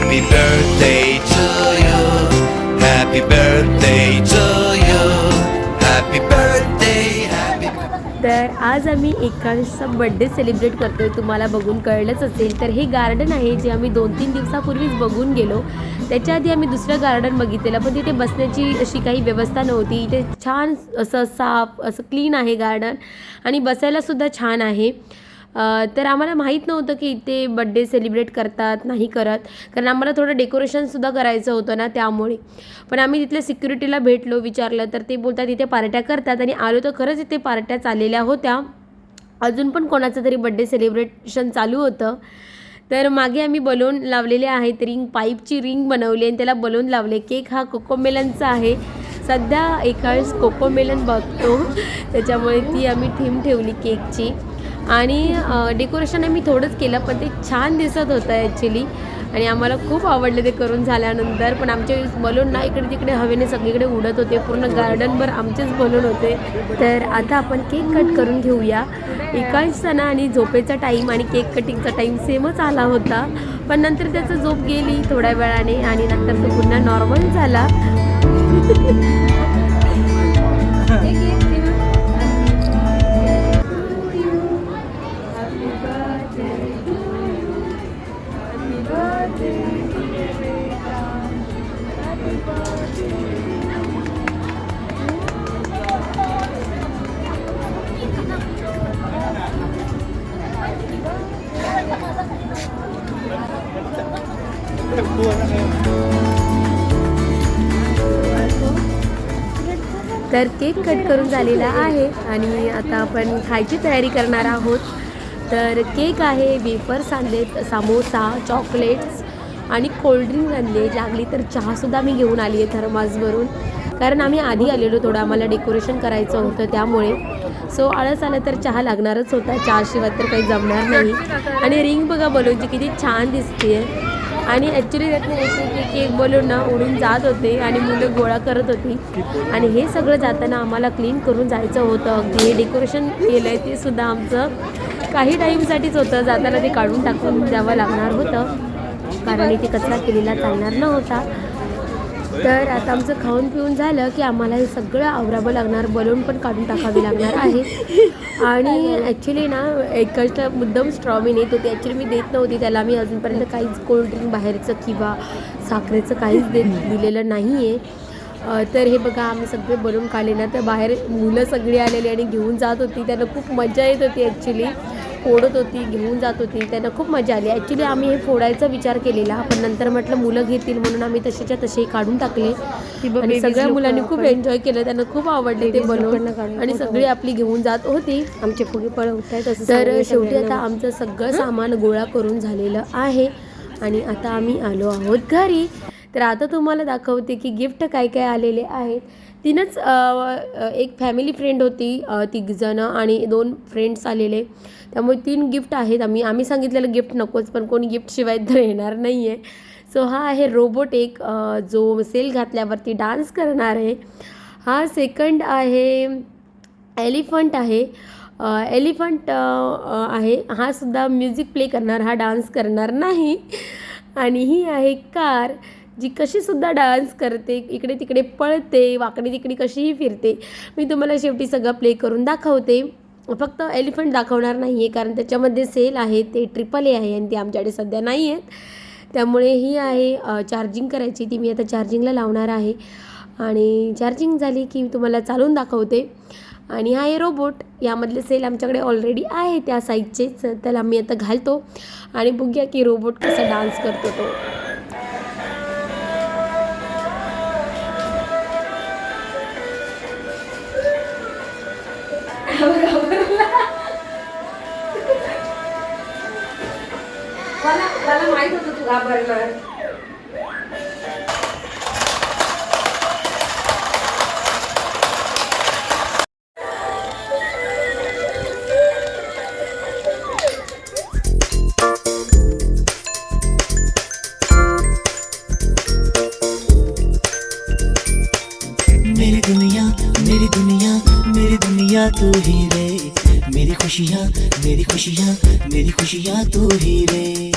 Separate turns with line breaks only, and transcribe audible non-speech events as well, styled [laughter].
Happy birthday to you. Happy birthday to you. Happy birthday. Happy
तर आज आम्ही एकांशचा birthday celebrate करतोय. तुम्हाला बघून कळलंच असेल. तर हे गार्डन आहे जे आम्ही दोन तीन दिवसापूर्वीच बघून गेलो. त्याच्या आधी आम्ही दुसरं गार्डन बघितलेलं. पण तिथे बसण्याची अशी काही व्यवस्था नव्हती. इथे छान असं साफ असं क्लीन आहे गार्डन आणि बसायलासुद्धा छान आहे. तर आम्हाला माहीत नव्हतं की इथे बड्डे सेलिब्रेट करतात नाही करत. कारण आम्हाला थोडं डेकोरेशनसुद्धा करायचं होतं ना त्यामुळे. पण आम्ही तिथल्या सिक्युरिटीला भेटलो विचारलं. तर ते बोलतात इथे पार्ट्या करतात. आणि आलो तर खरंच इथे पार्ट्या चाललेल्या होत्या. अजून पण कोणाचं तरी बड्डे सेलिब्रेशन चालू होतं. तर मागे आम्ही बलून लावलेले आहेत रिंग पाईपची रिंग बनवली आणि त्याला बलून लावले. केक हा कोकोमेलनचा आहे. सध्या एका वेळेस कोकोमेलन बघतो. त्याच्यामुळे ती आम्ही थीम ठेवली केकची आणि डेकोरेशन आम्ही थोडंच केलं पण ते छान दिसत होतं ॲक्च्युली आणि आम्हाला खूप आवडलं ते करून झाल्यानंतर. पण आमचे बलून ना इकडे तिकडे हवेने सगळीकडे उडत होते. पूर्ण गार्डनभर आमचेच बलून होते. तर आता आपण केक कट करून घेऊया. एकाच ना आणि झोपेचा टाईम आणि केक कटिंगचा टाईम सेमच आला होता. पण नंतर त्याचं झोप गेली थोड्या वेळाने आणि नंतर तो पुन्हा नॉर्मल झाला. [laughs] [laughs] तर केक कट करून झालेला आहे आणि आता आपण खायची तयारी करणार आहोत. तर केक आहे वेफर्स आणलेत समोसा चॉकलेट्स आणि कोल्ड्रिंक आणले. लागली तर चहासुद्धा मी घेऊन आली आहे थर्मासवरून. कारण आम्ही आधी आलेलो थोडं आम्हाला डेकोरेशन करायचं होतं त्यामुळे. सो आळस आलं तर चहा लागणारच होता. चहाशिवाय तर काही जमणार नाही. आणि रिंग बघा बलूनची किती छान दिसते आहे आणि ॲक्च्युली त्यातनं एक केक एक बलून ना उडून जात होते आणि मुलं गोळा करत होती. आणि हे सगळं जाताना आम्हाला क्लीन करून जायचं होतं. अगदी हे डेकोरेशन केलं आहे ते सुद्धा आमचं. काही टाईमसाठीच होतं. जाताना ते काढून टाकून द्यावं लागणार होतं. कारण इथे कचरा केलेला चालणार नव्हता. तर आता आमचं खाऊन पिऊन झालं की आम्हाला हे सगळं आवरावं लागणार बलून पण काढून टाकावे लागणार आहे. आणि ॲक्च्युली ना एकाचा मुद्दाम स्ट्रॉबेरी मी नेत होती. ॲक्च्युली मी देत नव्हती त्याला मी अजूनपर्यंत काहीच कोल्ड्रिंक बाहेरचं किंवा साखरेचं काहीच देत दिलेलं नाही आहे तर हे बघा आम्ही सगळे बलून काढले ना तर बाहेर मुलं सगळी आलेली आणि घेऊन जात होती. त्यांना खूप मजा येत होती ॲक्च्युली फोडत होती घेऊन जात होती. त्यांना खूप मजा आली. ॲक्च्युली आम्ही हे फोडायचा विचार केलेला. पण नंतर म्हटलं मुलं घेतील म्हणून आम्ही तसेच्या तसे काढून टाकले. आणि सगळ्या मुलांनी खूप एन्जॉय केलं. त्यांना खूप आवडले ते बनवून. आणि सगळी आपली घेऊन जात होती. आमचे फुगे पळवत आहेत तर शेवटी आता आमचं सगळं सामान गोळा करून झालेलं आहे. आणि आता आम्ही आलो आहोत घरी. तर आता तुम्हाला दाखवते की गिफ्ट काय काय आलेले आहेत. तीनच एक फॅमिली फ्रेंड होती तिघजणं आणि दोन फ्रेंड्स आलेले. त्यामुळे तीन गिफ्ट आहेत आम्ही. आम्ही सांगितलेलं गिफ्ट नकोच पण कोणी गिफ्टशिवाय तर येणार नाही आहे सो हा आहे रोबोट एक जो सेल घातल्यावरती डान्स करणार आहे. हा सेकंड आहे एलिफंट आहे. एलिफंट आहे. हा सुद्धा म्युझिक प्ले करणार हा डान्स करणार नाही. आणि ही आहे कार जी कशीसुद्धा डान्स करते इकडे तिकडे पळते वाकडी तिकडी कशीही फिरते मी तुम्हाला शेवटी सगळं प्ले करून दाखवते. फक्त एलिफंट दाखवणार नाही आहे कारण त्याच्यामध्ये सेल आहे ते ट्रिपल ए आहे आणि ते आमच्याकडे सध्या नाही आहेत त्यामुळे ही आहे चार्जिंग करायची ती मी आता चार्जिंगला लावणार आहे. आणि चार्जिंग झाली की मी तुम्हाला चालून दाखवते. आणि हा आहे रोबोट यामधले सेल आमच्याकडे ऑलरेडी आहे त्या साईजचेच त्याला मी आता घालतो. आणि बघूया की रोबोट कसा डान्स करतो तो. माहीत होतं
मेरी दुनिया मेरी दुनिया मेरी दुनिया तू ही रे। मेरी खुशियाँ मेरी खुशियाँ मेरी खुशियाँ तू ही रे।